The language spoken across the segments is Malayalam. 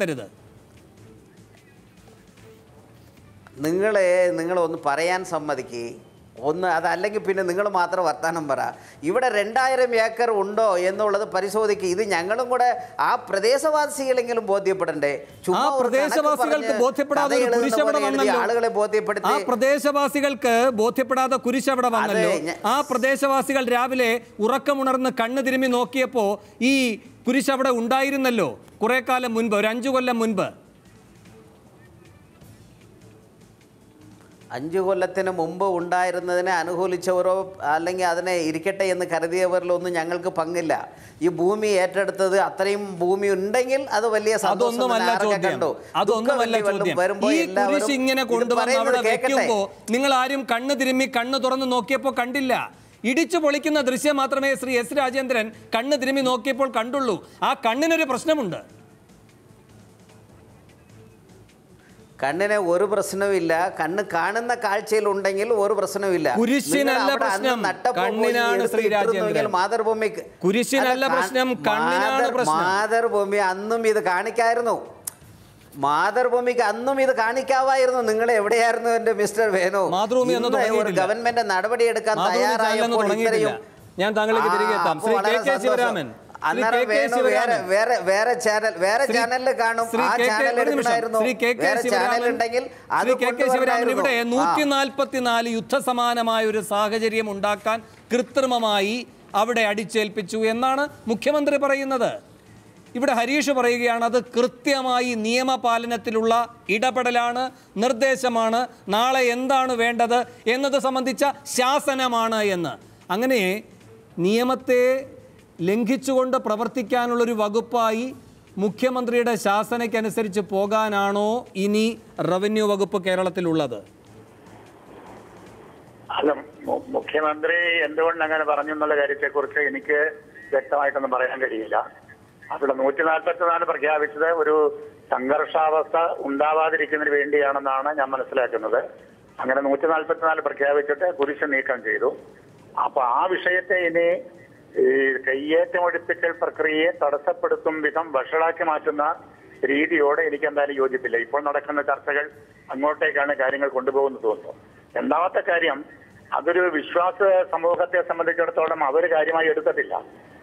തരുത് നിങ്ങളെ നിങ്ങളൊന്ന് പറയാൻ സമ്മതിക്ക്. ഒന്ന് അതല്ലെങ്കിൽ പിന്നെ നിങ്ങൾ മാത്രം വർത്താനം പറ. ഇവിടെ രണ്ടായിരം ഏക്കർ ഉണ്ടോ എന്നുള്ളത് പരിശോധിക്കുക ഇത് ഞങ്ങളും കൂടെ ആ പ്രദേശവാസികളെങ്കിലും ബോധ്യപ്പെടണ്ടേ? പ്രദേശവാസികൾക്ക് ബോധ്യപ്പെടാതെ ആളുകളെ ആ ബോധ്യപ്പെടുത്തി പ്രദേശവാസികൾക്ക് ബോധ്യപ്പെടാതെ കുരിശ് അവിടെ വന്നല്ലോ. ആ പ്രദേശവാസികൾ രാവിലെ ഉറക്കമുണർന്ന് കണ്ണു തിരുമ്മി നോക്കിയപ്പോ ഈ കുരിശ് അവിടെ ഉണ്ടായിരുന്നല്ലോ. കുറെ കാലം മുൻപ് ഒരു അഞ്ചു കൊല്ലം മുൻപ്. അഞ്ചു കൊല്ലത്തിന് മുമ്പ് ഉണ്ടായിരുന്നതിനെ അനുകൂലിച്ചവരോ അല്ലെങ്കിൽ അതിനെ ഇരിക്കട്ടെ എന്ന് കരുതിയവരിലൊന്നും ഞങ്ങൾക്ക് പങ്കില്ല. ഈ ഭൂമി ഏറ്റെടുത്തത് അത്രയും ഭൂമി ഉണ്ടെങ്കിൽ അത് വലിയ അതൊന്നുമല്ല കണ്ടു. ഇങ്ങനെ കൊണ്ടുവന്ന്. വെക്കുമ്പോ നിങ്ങൾ ആരും കണ്ണു തിരുമ്മി കണ്ണു തുറന്ന് നോക്കിയപ്പോ കണ്ടില്ല. ഇടിച്ചു പൊളിക്കുന്ന ദൃശ്യം മാത്രമേ ശ്രീ എസ് രാജേന്ദ്രൻ കണ്ണ് തിരുമ്മി നോക്കിയപ്പോൾ കണ്ടുള്ളൂ. ആ കണ്ണിനൊരു പ്രശ്നമുണ്ട്. കണ്ണിന് ഒരു പ്രശ്നവുമില്ല കണ്ണ് കാണുന്ന കാഴ്ചയിൽ ഉണ്ടെങ്കിൽ ഒരു പ്രശ്നവുമില്ല കുരിശിനല്ല പ്രശ്നം. കണ്ണിനാണ് മാതൃഭൂമിക്ക് കുരിശിനല്ല പ്രശ്നം, കണ്ണിനാണ് പ്രശ്നം. മാതൃഭൂമി അന്നും ഇത് കാണിക്കായിരുന്നു മാതൃഭൂമിക്ക് അന്നും ഇത് കാണിക്കാവായിരുന്നു നിങ്ങൾ എവിടെയായിരുന്നു എന്റെ മിസ്റ്റർ വേനു മാതൃഭൂമി ഒരു. ഗവൺമെന്റ് നടപടിയെടുക്കാൻ തയ്യാറായപ്പോൾ ഞാൻ താങ്കളിലേക്ക് തിരികെ എത്താം. ശ്രീ കെ. കെ. ശിവരാമൻ. വേറെ വേറെ ചാനൽ വേറെ ചാനലിൽ കാണും ആ. ചാനൽ എടുക്കണമായിരുന്നു കെ. കെ. വേറെ ചാനൽ ഉണ്ടെങ്കിൽ അത് ഇവിടെ. നൂറ്റി. നാൽപ്പത്തിനാല് യുദ്ധസമാനമായ ഒരു സാഹചര്യം ഉണ്ടാക്കാൻ കൃത്രിമമായി അവിടെ അടിച്ചേൽപ്പിച്ചു എന്നാണ് മുഖ്യമന്ത്രി പറയുന്നത് ഇവിടെ ഹരീഷ് പറയുകയാണ് അത് കൃത്യമായി നിയമപാലനത്തിലുള്ള ഇടപെടലാണ് നിർദ്ദേശമാണ് നാളെ എന്താണ് വേണ്ടത് എന്നത് സംബന്ധിച്ച ശാസനമാണ് എന്ന് അങ്ങനെ നിയമത്തെ ലംഘിച്ചുകൊണ്ട് പ്രവർത്തിക്കാനുള്ളൊരു വകുപ്പായി മുഖ്യമന്ത്രിയുടെ ശാസനയ്ക്കനുസരിച്ച് പോകാനാണോ ഇനി റവന്യൂ വകുപ്പ് കേരളത്തിലുള്ളത്? അല്ല മുഖ്യമന്ത്രി എന്തുകൊണ്ട് അങ്ങനെ പറഞ്ഞു എന്നുള്ള കാര്യത്തെക്കുറിച്ച് എനിക്ക് വ്യക്തമായിട്ടൊന്നും പറയാൻ കഴിയില്ല. അവിടെ നൂറ്റി നാൽപ്പത്തിനാല് പ്രഖ്യാപിച്ചത് ഒരു സംഘർഷാവസ്ഥ ഉണ്ടാവാതിരിക്കുന്നതിന് വേണ്ടിയാണെന്നാണ് ഞാൻ മനസ്സിലാക്കുന്നത്. അങ്ങനെ നൂറ്റി നാൽപ്പത്തിനാല് പ്രഖ്യാപിച്ചിട്ട് കുരിശ് നീക്കം ചെയ്തു. അപ്പൊ ആ വിഷയത്തെ ഇനി ഈ കയ്യേറ്റം ഒഴിപ്പിക്കൽ പ്രക്രിയയെ തടസ്സപ്പെടുത്തും വിധം വഷളാക്കി മാറ്റുന്ന രീതിയോടെ എനിക്ക് എന്തായാലും യോജിപ്പില്ല. ഇപ്പോൾ നടക്കുന്ന ചർച്ചകൾ അങ്ങോട്ടേക്കാണ് കാര്യങ്ങൾ കൊണ്ടുപോകുന്നത് തോന്നുന്നു. രണ്ടാമത്തെ കാര്യം അതൊരു വിശ്വാസ സമൂഹത്തെ സംബന്ധിച്ചിടത്തോളം അവർ കാര്യമായി എടുത്തിട്ടില്ല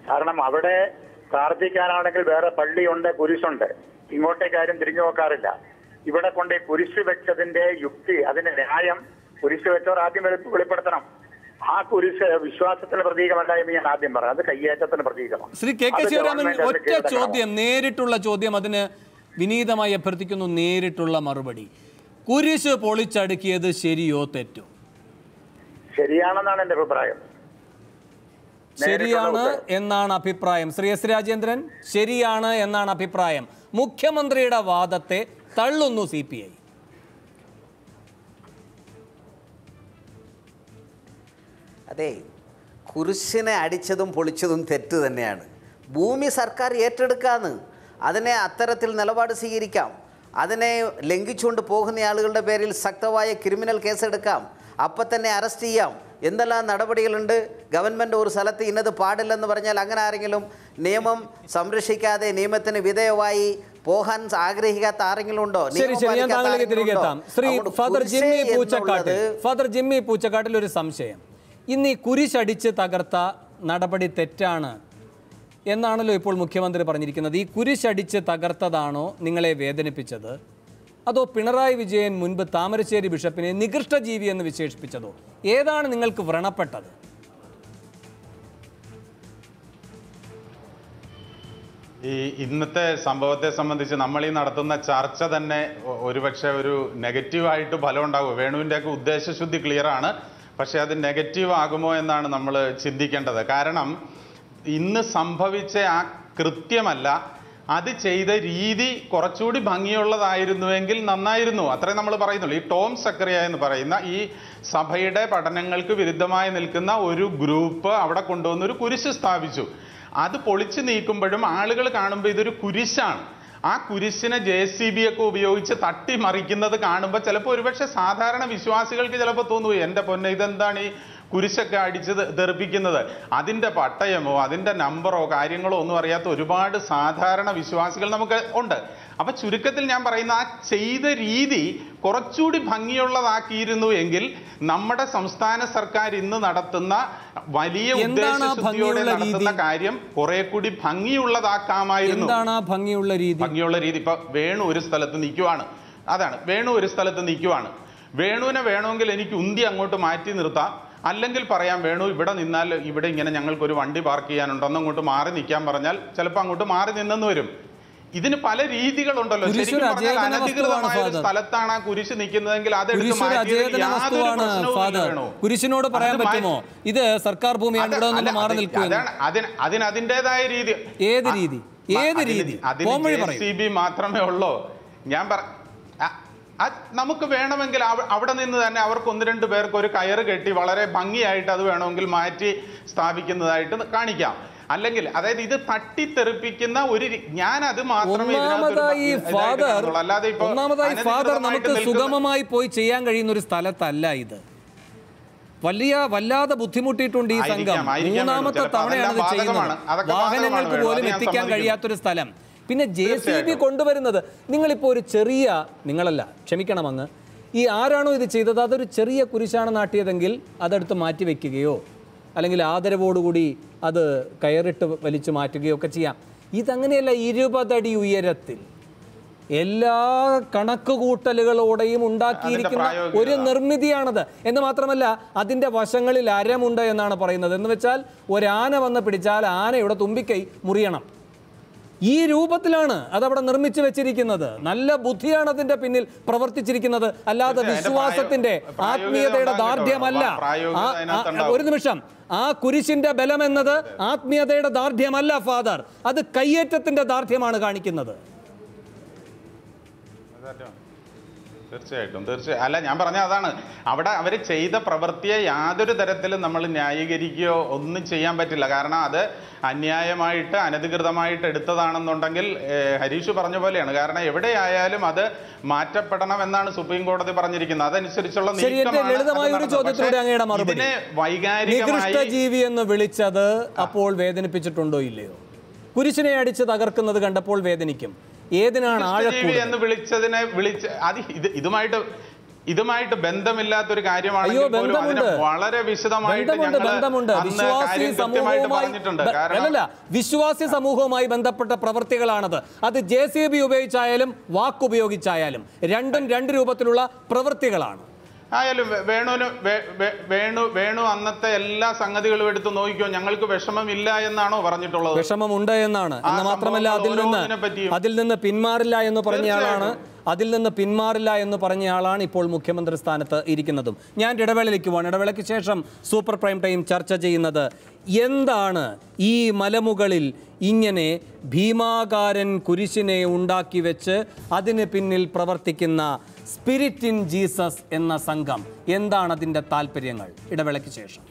കാരണം അവിടെ പ്രാർത്ഥിക്കാനാണെങ്കിൽ വേറെ പള്ളിയുണ്ട് കുരിശുണ്ട്. ഇങ്ങോട്ടേ കാര്യം തിരിഞ്ഞു നോക്കാറില്ല. ഇവിടെ കൊണ്ട് കുരിശ് വെച്ചതിന്റെ യുക്തി അതിന്റെ ന്യായം കുരിശ് വെച്ചവർ ആദ്യം വെളിപ്പെടുത്തണം. ആ കുരിശ് വിശ്വാസത്തിന് പ്രതീകമല്ല എന്ന് ഞാൻ ആദ്യം പറയാം. അത് കയ്യേറ്റത്തിന് പ്രതീകമാണ്. ശ്രീ കെ കെ ശിവരാമൻ ഒറ്റ ചോദ്യം നേരിട്ടുള്ള ചോദ്യം അതിന് വിനീതമായി അഭ്യർത്ഥിക്കുന്നു നേരിട്ടുള്ള മറുപടി. കുരിശ് പൊളിച്ചടുക്കിയത് ശരിയോ തെറ്റോ? ശരിയാണെന്നാണ് എന്റെ അഭിപ്രായം. ശരിയാണ് എന്നാണ് അഭിപ്രായം. ശ്രീ എസ് രാജേന്ദ്രൻ ശരിയാണ് എന്നാണ് അഭിപ്രായം. മുഖ്യമന്ത്രിയുടെ വാദത്തെ തള്ളുന്നു സി പി ഐ. അതെ കുരിശിനെ അടിച്ചതും പൊളിച്ചതും തെറ്റ് തന്നെയാണ്. ഭൂമി സർക്കാർ ഏറ്റെടുക്കാന്ന്. അതിനെ അത്തരത്തിൽ നിലപാട് സ്വീകരിക്കാം. അതിനെ ലംഘിച്ചുകൊണ്ട് പോകുന്ന ആളുകളുടെ പേരിൽ ശക്തമായ ക്രിമിനൽ കേസെടുക്കാം. അപ്പം തന്നെ അറസ്റ്റ് ചെയ്യാം. എന്തെല്ലാം നടപടികളുണ്ട്? ഗവൺമെന്റ് ഒരു സ്ഥലത്ത് ഇന്നത് പാടില്ലെന്ന് പറഞ്ഞാൽ അങ്ങനെ ആരെങ്കിലും നിയമം സംരക്ഷിക്കാതെ നിയമത്തിന് വിധേയമായി പോകാൻ ആഗ്രഹിക്കാത്ത ആരെങ്കിലും ഉണ്ടോ? ഫാദർ ജിമ്മി പൂച്ചക്കാട്ടിൽ ഒരു സംശയം. ഇന്ന് ഈ കുരിശടിച്ച് തകർത്ത നടപടി തെറ്റാണ് എന്നാണല്ലോ ഇപ്പോൾ മുഖ്യമന്ത്രി പറഞ്ഞിരിക്കുന്നത്. ഈ കുരിശടിച്ച് തകർത്തതാണോ നിങ്ങളെ വേദനിപ്പിച്ചത്? അതോ പിണറായി വിജയൻ മുൻപ് താമരശ്ശേരി ബിഷപ്പിനെ നികൃഷ്ടജീവി എന്ന് വിശേഷിപ്പിച്ചതോ? ഏതാണ് നിങ്ങൾക്ക് വ്രണപ്പെട്ടത്? ഈ ഇന്നത്തെ സംഭവത്തെ സംബന്ധിച്ച് നമ്മൾ ഈ നടത്തുന്ന ചർച്ച തന്നെ ഒരുപക്ഷെ ഒരു നെഗറ്റീവായിട്ട് ഫലം ഉണ്ടാകും. വേണുവിന്റെയൊക്കെ ഉദ്ദേശശുദ്ധി ക്ലിയർ ആണ്. പക്ഷെ അത് നെഗറ്റീവ് ആകുമോ എന്നാണ് നമ്മൾ ചിന്തിക്കേണ്ടത്. കാരണം ഇന്ന് സംഭവിച്ച ആ കൃത്യമല്ല അത് ചെയ്ത രീതി കുറച്ചുകൂടി ഭംഗിയുള്ളതായിരുന്നുവെങ്കിൽ നന്നായിരുന്നു. അത്രേ നമ്മൾ പറയുന്നുള്ളൂ. ഈ ടോം സക്രിയ എന്ന് പറയുന്ന ഈ സഭയുടെ പഠനങ്ങൾക്ക് വിരുദ്ധമായി നിൽക്കുന്ന ഒരു ഗ്രൂപ്പ് അവിടെ കൊണ്ടുവന്ന് ഒരു കുരിശ് സ്ഥാപിച്ചു. അത് പൊളിച്ചു നീക്കുമ്പോഴും ആളുകൾ കാണുമ്പോൾ ഇതൊരു കുരിശാണ്. ആ കുരിശിനെ ജെ സി ബി ഒക്കെ ഉപയോഗിച്ച് തട്ടി മറിക്കുന്നത് കാണുമ്പോൾ ചിലപ്പോൾ ഒരുപക്ഷെ സാധാരണ വിശ്വാസികൾക്ക് ചിലപ്പോൾ തോന്നു എന്റെ പൊന്നെ ഇതെന്താണ് ഈ കുരിശൊക്കെ അടിച്ച് ദർപ്പിക്കുന്നത് അതിന്റെ പട്ടയമോ അതിന്റെ നമ്പറോ കാര്യങ്ങളോ ഒന്നും അറിയാത്ത ഒരുപാട് സാധാരണ വിശ്വാസികൾ നമുക്ക് ഉണ്ട്. അപ്പൊ ചുരുക്കത്തിൽ ഞാൻ പറയുന്ന ആ ചെയ്ത രീതി കുറച്ചുകൂടി ഭംഗിയുള്ളതാക്കിയിരുന്നു എങ്കിൽ നമ്മുടെ സംസ്ഥാന സർക്കാർ ഇന്ന് നടത്തുന്ന വലിയ ഉദ്ദേശശുദ്ധിയോടെ നടത്തുന്ന കാര്യം കുറെ കൂടി ഭംഗിയുള്ളതാക്കാമായിരുന്നു. ഭംഗിയുള്ള രീതി? ഭംഗിയുള്ള രീതി. ഇപ്പൊ വേണു ഒരു സ്ഥലത്ത് നിൽക്കുവാണ്. അതാണ്. വേണു ഒരു സ്ഥലത്ത് നിൽക്കുവാണ്. വേണുവിനെ വേണമെങ്കിൽ എനിക്ക് ഉന്തി അങ്ങോട്ട് മാറ്റി നിർത്താം. അല്ലെങ്കിൽ പറയാം വേണു ഇവിടെ നിന്നാൽ ഇവിടെ ഇങ്ങനെ ഞങ്ങൾക്ക് ഒരു വണ്ടി പാർക്ക് ചെയ്യാനുണ്ടെന്ന് അങ്ങോട്ട് മാറി നിൽക്കാൻ പറഞ്ഞാൽ ചിലപ്പോൾ അങ്ങോട്ട് മാറി നിന്നെന്ന് വരും. ഇതിന് പല രീതികളുണ്ടല്ലോ ശരിക്കും പറഞ്ഞാൽ അനധികൃതമായ ഒരു സ്ഥലത്താണ് ആ കുരിശ് നിൽക്കുന്നതെങ്കിൽ വേണു. കുരിശിനോട് പറയാൻ പറ്റുമോ ഇത് സർക്കാർ ഭൂമിയാണ് അത് മാറി അത് നിൽക്കുമെന്ന് അതിന് അതിന്റെതായ രീതി ഏത് രീതി? ഏത് രീതി? അതിന് ബി. മാത്രമേ ഉള്ളൂ ഞാൻ പറ നമുക്ക് വേണമെങ്കിൽ അവ- അവിടെ നിന്ന് തന്നെ അവർക്ക് ഒന്ന് രണ്ട് പേർക്ക് ഒരു കയറ് കെട്ടി വളരെ ഭംഗിയായിട്ട് അത് വേണമെങ്കിൽ മാറ്റി സ്ഥാപിക്കുന്നതായിട്ട് കാണിക്കാം അല്ലെങ്കിൽ അതായത് ഇത് തട്ടിത്തെറിപ്പിക്കുന്ന ഒരു ഞാൻ അത് മാത്രമേ ഒന്നാമതായി ഫാദർ അല്ലാതെ ഇപ്പൊ ഒന്നാമതായി ഫാദർ നമുക്ക് സുഗമമായി പോയി ചെയ്യാൻ കഴിയുന്ന ഒരു സ്ഥലത്തല്ല ഇത്. വലിയ വല്ലാതെ ബുദ്ധിമുട്ടിയിട്ടുണ്ട് ഈ സംഘം. മൂന്നാമത്തെ തവണയാണ് ഇത് ചെയ്യുന്നത്. വാഹനങ്ങൾക്ക് പോലും എത്തിക്കാൻ. കഴിയാത്തൊരു സ്ഥലം. പിന്നെ ജെ സി ബി. കൊണ്ടുവരുന്നത് നിങ്ങളിപ്പോൾ ഒരു ചെറിയ നിങ്ങളല്ല ക്ഷമിക്കണം അങ്ങ് ഈ ആരാണോ ഇത് ചെയ്തത്? അതൊരു ചെറിയ കുരിശാണ് നാട്ടിയതെങ്കിൽ അതെടുത്ത് മാറ്റി വെക്കുകയോ അല്ലെങ്കിൽ ആദരവോടുകൂടി അത് കയറിട്ട് വലിച്ചു മാറ്റുകയൊക്കെ ചെയ്യാം. ഇതങ്ങനെയല്ല ഇരുപതടി ഉയരത്തിൽ എല്ലാ കണക്ക് കൂട്ടലുകളോടെയും ഉണ്ടാക്കിയിരിക്കുന്ന ഒരു നിർമ്മിതിയാണത്. എന്ന് മാത്രമല്ല അതിന്റെ വശങ്ങളിൽ അരമുണ്ട് എന്നാണ് പറയുന്നത്. എന്ന് വെച്ചാൽ ഒരാന വന്ന് പിടിച്ചാൽ ആനയുടെ തുമ്പിക്കൈ മുറിയണം. ഈ രൂപത്തിലാണ് അതവിടെ നിർമ്മിച്ചു വെച്ചിരിക്കുന്നത്. നല്ല ബുദ്ധിയാണ് അതിന്റെ പിന്നിൽ പ്രവർത്തിച്ചിരിക്കുന്നത്. അല്ലാതെ വിശ്വാസത്തിന്റെ ആത്മീയതയുടെ ദാർഢ്യമല്ല. ഒരു നിമിഷം. ആ കുരിശിന്റെ ബലം എന്നത് ആത്മീയതയുടെ ദാർഢ്യമല്ല ഫാദർ. അത് കയ്യേറ്റത്തിന്റെ ദാർഢ്യമാണ് കാണിക്കുന്നത്. തീർച്ചയായിട്ടും തീർച്ചയായും അല്ല ഞാൻ പറഞ്ഞ അതാണ്. അവിടെ അവർ ചെയ്ത പ്രവൃത്തിയെ യാതൊരു തരത്തിലും നമ്മൾ ന്യായീകരിക്കുകയോ ഒന്നും ചെയ്യാൻ പറ്റില്ല. കാരണം അത് അന്യായമായിട്ട് അനധികൃതമായിട്ട് എടുത്തതാണെന്നുണ്ടെങ്കിൽ ഹരീഷ് പറഞ്ഞ പോലെയാണ്. കാരണം എവിടെയായാലും അത് മാറ്റപ്പെടണം എന്നാണ് സുപ്രീം കോടതി പറഞ്ഞിരിക്കുന്നത്. അതനുസരിച്ചുള്ള. ഇതിനെ നികൃഷ്ട വൈകാരികമായി ജീവി എന്ന് വിളിച്ചത് അപ്പോൾ വേദനിപ്പിച്ചിട്ടുണ്ടോ ഇല്ലയോ? കുരിശിനെ അടിച്ച് തകർക്കുന്നത് കണ്ടപ്പോൾ വേദനിക്കും. ഏതിനാണ് എന്ന് വിളിച്ചതിനെ വിളിച്ച് അത് ഇത് ഇതുമായിട്ട് ഇതുമായിട്ട് ബന്ധമില്ലാത്തൊരു കാര്യമാണ് അയ്യോ വളരെ വിശദമായിട്ട് ബന്ധമുണ്ട് വിശ്വാസി സമൂഹവുമായി അല്ലല്ല വിശ്വാസി സമൂഹവുമായി ബന്ധപ്പെട്ട പ്രവൃത്തികളാണത്. അത് ജെ സി ബി ഉപയോഗിച്ചായാലും വാക്കുപയോഗിച്ചായാലും രണ്ടും രണ്ട് രൂപത്തിലുള്ള പ്രവൃത്തികളാണ്. ആയാലും വേണുവിന് വേണു വേണു അന്നത്തെ എല്ലാ സംഗതികളും എടുത്ത് നോക്കിക്കോ. ഞങ്ങൾക്ക് വിഷമമില്ല എന്നാണോ പറഞ്ഞിട്ടുള്ളത്. വിഷമമുണ്ട് എന്നാണ്. മാത്രമല്ല അതിൽ നിന്ന് അതിൽ നിന്ന് പിന്മാറില്ല എന്ന് പറഞ്ഞയാളാണ് അതിൽ നിന്ന് പിന്മാറില്ല എന്ന് പറഞ്ഞയാളാണ് ഇപ്പോൾ മുഖ്യമന്ത്രി സ്ഥാനത്ത് ഇരിക്കുന്നതും. ഞാൻ ഇടവേളയിലേക്ക് പോകണം ഇടവേളയ്ക്ക് ശേഷം സൂപ്പർ പ്രൈം ടൈം ചർച്ച ചെയ്യുന്നത് എന്താണ് ഈ മലമുകളിൽ ഇങ്ങനെ ഭീമാകാരൻ കുരിശിനെ ഉണ്ടാക്കി വെച്ച് അതിന് പിന്നിൽ പ്രവർത്തിക്കുന്ന സ്പിരിറ്റ് ഇൻ ജീസസ് എന്ന സംഘം. എന്താണ് അതിന്റെ താല്പര്യങ്ങൾ? ഇടവേളയ്ക്ക് ശേഷം.